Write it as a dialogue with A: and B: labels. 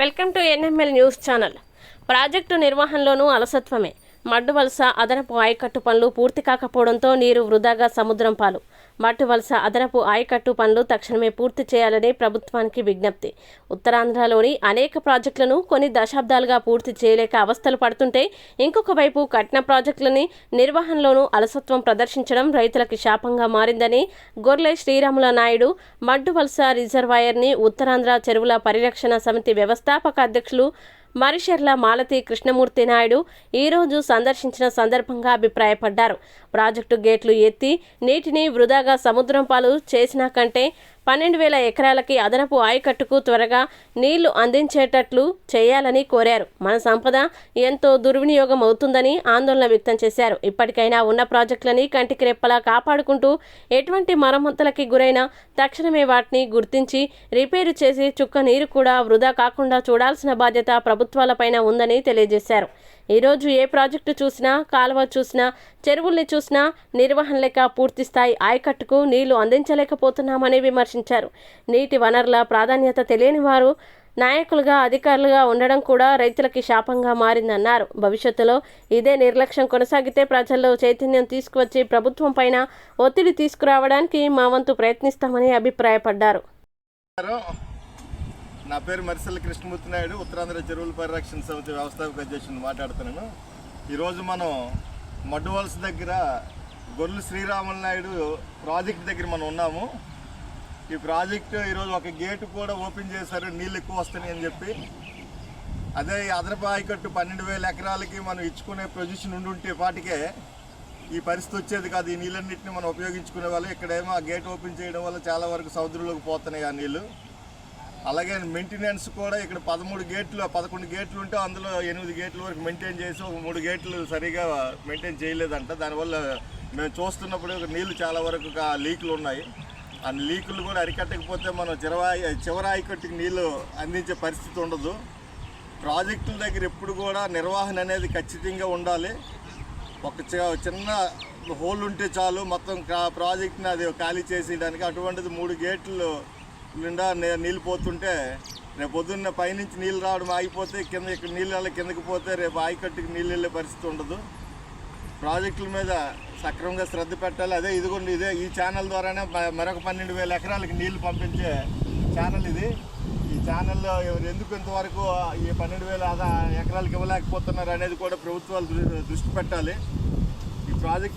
A: Welcome to NML news channel. Project నిర్వహణలోనూ అలసత్వమే. మడ్డు వలస అదనపు ఆయకట్టు పనులు పూర్తి కాకపోవడంతో నీరు వృధాగా సముద్రం పాలు. మట్టు వలస అదనపు ఆయకట్టు పనులు తక్షణమే పూర్తి చేయాలని ప్రభుత్వానికి విజ్ఞప్తి. ఉత్తరాంధ్రలోని అనేక ప్రాజెక్టులను కొన్ని దశాబ్దాలుగా పూర్తి చేయలేక అవస్థలు పడుతుంటే ఇంకొక వైపు కట్న ప్రాజెక్టులని నిర్వహణలోనూ అలసత్వం ప్రదర్శించడం రైతులకు శాపంగా మారిందని గొర్లె శ్రీరాముల నాయుడు మడ్డు వలస రిజర్వాయర్ని ఉత్తరాంధ్ర చెరువుల పరిరక్షణ సమితి వ్యవస్థాపక అధ్యక్షులు మరిషెర్ల మాలతి కృష్ణమూర్తి నాయుడు ఈరోజు సందర్శించిన సందర్భంగా అభిప్రాయపడ్డారు. ప్రాజెక్టు గేట్లు ఎత్తి నీటిని వృధాగా సముద్రం పాలు చేసినా కంటే పన్నెండు వేల ఎకరాలకి అదనపు ఆయకట్టుకు త్వరగా నీళ్ళు అందించేటట్లు చేయాలని కోరారు. మన సంపద ఎంతో దుర్వినియోగం అవుతుందని ఆందోళన వ్యక్తం చేశారు. ఇప్పటికైనా ఉన్న ప్రాజెక్టులని కంటికి రెప్పలా కాపాడుకుంటూ ఎటువంటి మరమ్మతులకి గురైనా తక్షణమే వాటిని గుర్తించి రిపేరు చేసి చుక్క నీరు కూడా వృధా కాకుండా చూడాల్సిన బాధ్యత ప్రభుత్వాలపైన ఉందని తెలియజేశారు. ఈరోజు ఏ ప్రాజెక్టు చూసినా కాలువ చూసినా చెరువుల్ని చూసినా నిర్వహణ లేక పూర్తి స్థాయి ఆయకట్టుకు నీళ్ళు అందించలేకపోతున్నామని విమర్శించారు. నీటి వనరుల ప్రాధాన్యత తెలియని వారు నాయకులుగా అధికారులుగా ఉండడం కూడా రైతులకి శాపంగా మారిందన్నారు. భవిష్యత్తులో ఇదే నిర్లక్ష్యం కొనసాగితే ప్రజల్లో చైతన్యం తీసుకువచ్చి ప్రభుత్వం పైన ఒత్తిడి తీసుకురావడానికి మా వంతు ప్రయత్నిస్తామని అభిప్రాయపడ్డారు.
B: నా పేరు మరిసల్ల కృష్ణమూర్తి నాయుడు ఉత్తరాంధ్ర చెరువుల పరిరక్షణ సమితి వ్యవస్థాపక అధ్యక్షుని మాట్లాడుతున్నాను. ఈరోజు మనం మడ్డువలస దగ్గర గొర్రెలు శ్రీరాములు నాయుడు ప్రాజెక్ట్ దగ్గర మనం ఉన్నాము. ఈ ప్రాజెక్ట్ ఈరోజు ఒక గేటు కూడా ఓపెన్ చేశారు నీళ్ళు ఎక్కువ వస్తాయి అని చెప్పి. అదే ఈ అదనపు ఆయకట్టు పన్నెండు వేల ఎకరాలకి మనం ఇచ్చుకునే పొజిషన్ ఉండుంటే పాటికే ఈ పరిస్థితి వచ్చేది కాదు. ఈ నీళ్ళన్నింటినీ మనం ఉపయోగించుకునే వాళ్ళు. ఇక్కడేమో ఆ గేట్ ఓపెన్ చేయడం వల్ల చాలా వరకు సముద్రంలోకి పోతున్నాయి ఆ నీళ్ళు. అలాగే మెయింటెనెన్స్ కూడా ఇక్కడ పదమూడు గేట్లు పదకొండు గేట్లు ఉంటే అందులో ఎనిమిది గేట్ల వరకు మెయింటైన్ చేసి ఒక మూడు గేట్లు సరిగా మెయింటైన్ చేయలేదంట. దానివల్ల మేము చూస్తున్నప్పుడు నీళ్ళు చాలా వరకు లీకులు ఉన్నాయి. ఆ లీకులు కూడా అరికట్టకపోతే మనం చిరవాయి చివరాయి కట్టుకు నీళ్ళు అందించే పరిస్థితి ఉండదు. ప్రాజెక్టుల దగ్గర ఎప్పుడు కూడా నిర్వహణ అనేది ఖచ్చితంగా ఉండాలి. ఒక చి- చిన్న హోల్ ఉంటే చాలు మొత్తం కా- ప్రాజెక్ట్ని అది ఖాళీ చేసేయడానికి అటువంటిది మూడు గేట్లు నిండా నీళ్ళు పోతుంటే రేపు పొద్దున్న పైనుంచి నీళ్ళు రావడం ఆగిపోతే కింద ఇక్కడ నీళ్ళు వెళ్ళి కిందకి పోతే రేపు ఆయకట్టుకి నీళ్ళు వెళ్ళే పరిస్థితి ఉండదు. ప్రాజెక్టుల మీద సక్రమంగా శ్రద్ధ పెట్టాలి. అదే ఇదిగోండి ఇదే ఈ ఛానల్ ద్వారానే మరొక పన్నెండు వేల ఎకరాలకి నీళ్ళు పంపించే ఛానల్ ఇది. ఈ ఛానల్లో ఎందుకు ఇంతవరకు ఈ పన్నెండు వేల ఎకరాలకు ఇవ్వలేకపోతున్నారు అనేది కూడా ప్రభుత్వాలు దృష్టి పెట్టాలి. ఈ ప్రాజెక్ట్